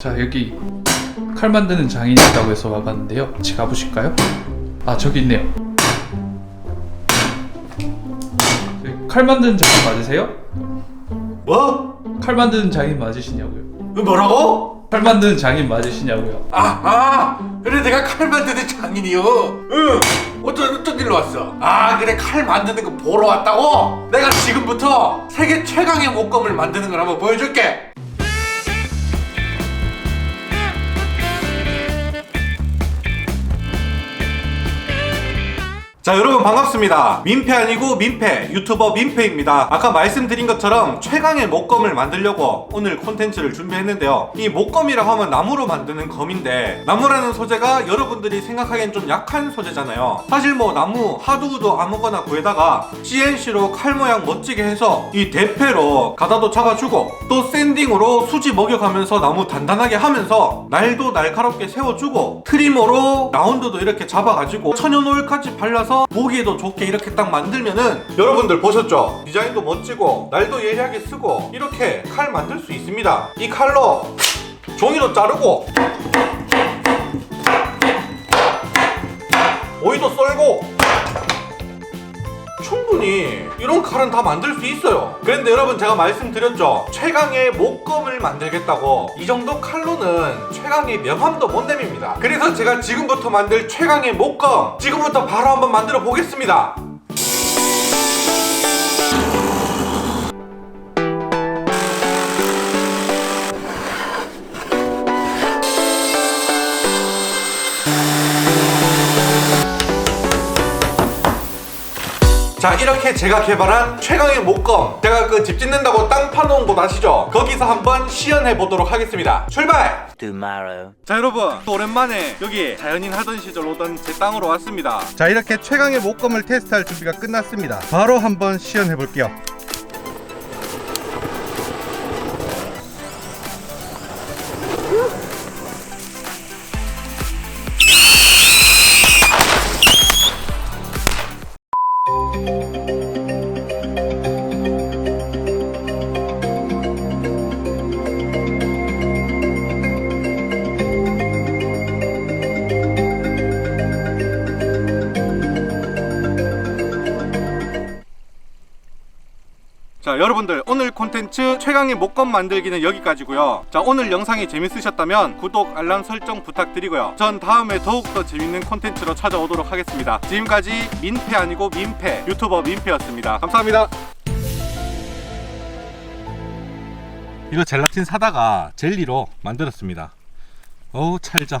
자 여기 칼 만드는 장인이 있다고 해서 와봤는데요 같이 가보실까요? 아 저기 있네요 칼 만드는 장인 맞으세요? 뭐? 칼 만드는 장인 맞으시냐고요 그 뭐라고? 칼 만드는 장인 맞으시냐고요 아, 아, 그래 내가 칼 만드는 장인이요. 응. 어떤 어떤 일로 왔어? 아, 그래 칼 만드는 거 보러 왔다고? 내가 지금부터 세계 최강의 목검을 만드는 걸 한번 보여줄게. 자 여러분 반갑습니다. 민폐 아니고 민폐 유튜버 민폐입니다. 아까 말씀드린 것처럼 최강의 목검을 만들려고 오늘 콘텐츠를 준비했는데요. 이 목검이라고 하면 나무로 만드는 검인데 나무라는 소재가 여러분들이 생각하기엔 좀 약한 소재잖아요. 사실 뭐 나무 하두도 아무거나 구해다가 CNC로 칼 모양 멋지게 해서 이 대패로 가다도 잡아주고 또 샌딩으로 수지 먹여가면서 나무 단단하게 하면서 날도 날카롭게 세워주고 트리머로 라운드도 이렇게 잡아가지고 천연오일까지 발라서 보기에도 좋게 이렇게 딱 만들면은 여러분들 보셨죠? 디자인도 멋지고 날도 예리하게 쓰고 이렇게 칼 만들 수 있습니다 이 칼로 종이도 자르고 오이도 썰고 충분히 이런 칼은 다 만들 수 있어요. 그런데 여러분 제가 말씀드렸죠. 최강의 목검을 만들겠다고 이 정도 칼로는 최강의 명함도 못 내밉니다. 그래서 제가 지금부터 만들 최강의 목검 지금부터 바로 한번 만들어 보겠습니다. 자 이렇게 제가 개발한 최강의 목검 제가 그 집 짓는다고 땅 파놓은 곳 아시죠? 거기서 한번 시연해 보도록 하겠습니다 출발! tomorrow. 자 여러분 또 오랜만에 여기 자연인 하던 시절 오던 제 땅으로 왔습니다 자 이렇게 최강의 목검을 테스트할 준비가 끝났습니다 바로 한번 시연해 볼게요 자 여러분들 오늘 콘텐츠 최강의 목검 만들기는 여기까지고요. 자 오늘 영상이 재밌으셨다면 구독 알람 설정 부탁드리고요. 전 다음에 더욱더 재밌는 콘텐츠로 찾아오도록 하겠습니다. 지금까지 민폐 아니고 민폐 유튜버 민폐였습니다. 감사합니다. 이거 젤라틴 사다가 젤리로 만들었습니다. 어우 찰져